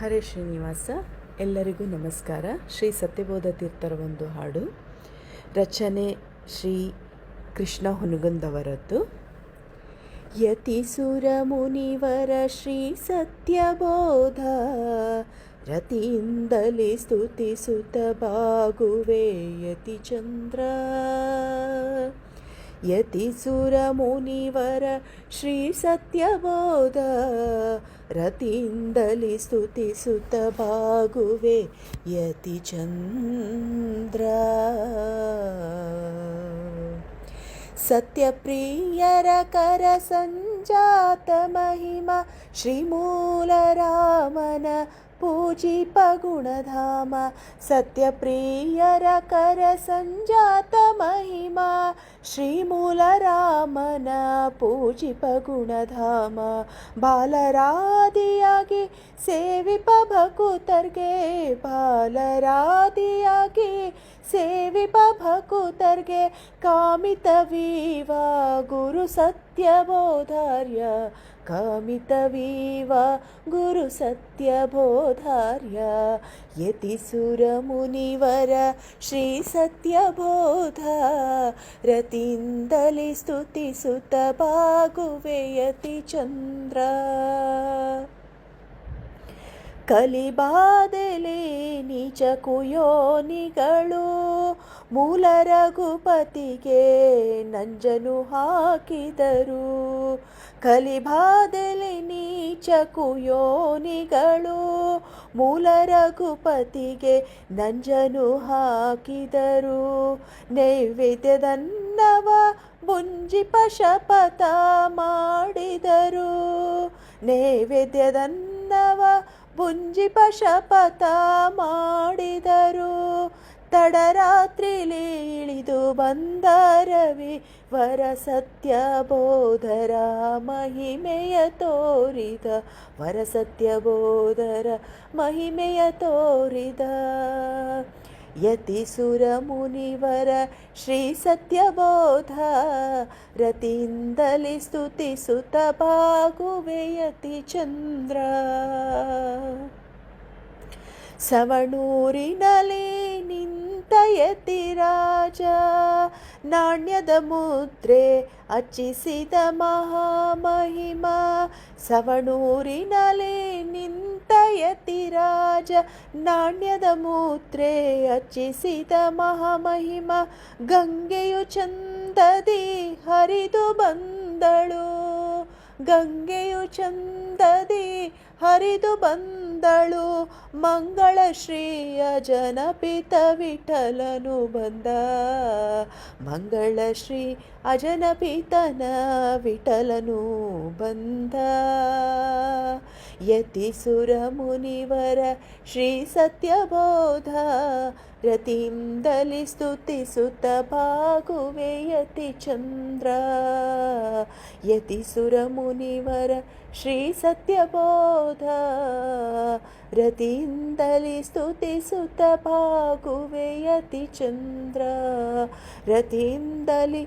ಹರೇ ಶ್ರೀನಿವಾಸ, ಎಲ್ಲರಿಗೂ ನಮಸ್ಕಾರ. ಶ್ರೀ ಸತ್ಯಬೋಧ ತೀರ್ಥರ ಒಂದು ಹಾಡು. ರಚನೆ ಶ್ರೀ ಕೃಷ್ಣ ಹುನಗುಂದವರದ್ದು ಯತಿಸುರ ಮುನಿವರ ಶ್ರೀ ಸತ್ಯಬೋಧ, ರತಿಯಿಂದಲೇ ಸ್ತುತಿಸುತ್ತ ಬಾಗುವೆ ಯತಿ ಚಂದ್ರ. ಯತಿಸುರ ಮುನಿವರ ಶ್ರೀ ಸತ್ಯಬೋಧ ರತಿಯಿಂದಲೇ ಸ್ತುತಿಸುತ್ತ ಬಾಗುವೆ ಯತಿ ಚಂದ್ರ. ಸತ್ಯಪ್ರಿಯರ ಕರ ಸಂಜಾತ ಮಹಿಮ ಶ್ರೀಮೂಲ ರಾಮನ ಪೂಜಿಪ ಗುಣಧಾಮ ಸತ್ಯಪ್ರಿಯರ ಕರ ಸಂಜಾತ ಮಹಿಮಾ ಶ್ರೀಮೂಲ ರಾಮನ ಪೂಜಿಪ ಗುಣಧಾಮ ಬಾಲರಾದಿಯಾಗಿ ಸೇವಿಪ ಭಕುತರ್ಗೆ ಬಾಲರಾದಿಯಾಗಿ ಸೇವಿಪ ಭಕುತರ್ಗೆ ಕಾಮಿತವೀವ ಗುರು ಸತ್ಯಬೋಧಾರ್ಯ, ಕಾಮಿತವೀವ ಗುರು ಸತ್ಯಬೋಧಾರ್ಯ. ಯತಿಸುರ ಮುನಿವರ ಶ್ರೀ ಸತ್ಯಬೋಧ ರತಿಯಿಂದಲೇ ಸ್ತುತಿಸುತ್ತ ಬಾಗುವೆ ಯತಿ ಚಂದ್ರ. ಕಲಿಬಾದೆಲೆ ನೀಚ ಕುಯೋನಿಗಳು ಮೂಲ ರಘುಪತಿಗೆ ನಂಜನು ಹಾಕಿದರು. ಕಲಿಬಾದೆಲೆ ನೀಚ ಕುಯೋನಿಗಳು ಮೂಲ ರಘುಪತಿಗೆ ನಂಜನು ಹಾಕಿದರು. ನೈವೇದ್ಯದನ್ನವ ಮುಂಜಿಪ ಶಪಥ ಮಾಡಿದರು. ನೈವೇದ್ಯದನ್ನವ ಬುಂಜಿಪ ಶಪಥ ಮಾಡಿದರು. ತಡರಾತ್ರಿಲಿ ಇಳಿದು ಬಂದ ರವಿ ವರ ಸತ್ಯಬೋಧರ ಮಹಿಮೆಯ ತೋರಿದ. ವರ ಸತ್ಯಬೋಧರ ಮಹಿಮೆಯ ತೋರಿದ. ಯತಿಸುರ ಮುನಿವರ ಶ್ರೀ ಸತ್ಯಬೋಧ, ರತಿಯಿಂದಲೇ ಬಾಗುವೆ ಯತಿ ಚಂದ್ರ. ಸವಣೂರಿನಲ್ಲಿ ನಿಂತ ಯತಿರಾಜ ನಾಣ್ಯದ ಮುದ್ರೆ ಅಚ್ಚಿಸಿದ ಮಹಾಮಹಿಮ ಸವಣೂರಿನಲ್ಲಿ ನಿಂತ ಯತಿರಾಜ ನಾಣ್ಯದ ಮೂತ್ರೆ ಅರ್ಚಿಸಿದ ಮಹಾಮಹಿಮ, ಗಂಗೆಯು ಚಂದದಿ ಹರಿದು ಬಂದಳು. ಗಂಗೆಯು ಚಂದದಿ ಹರಿದು ಬಂದಳು. ಮಂಗಳ ಶ್ರೀಯ ಅಜನಪಿತ ವಿಠಲನು ಬಂದ. ಮಂಗಳ ಶ್ರೀ ಅಜನಪಿತನ ವಿಠಲನು ಬಂದ. ಯತಿಸುರ ಮುನಿವರ ಶ್ರೀ ಸತ್ಯಬೋಧ ರತಿಯಿಂದಲೇ ಸ್ತುತಿಸುತ್ತ ಬಾಗುವೆ ಯತಿ ಚಂದ್ರ ಯತಿಸುರ ಮುನಿವರ ಶ್ರೀ ಸತ್ಯಬೋಧ ರತಿಯಿಂದಲೇ ಸ್ತುತಿಸುತ್ತ ಬಾಗುವೆ ಯತಿ ಚಂದ್ರ ರತಿಯಿಂದಲೇ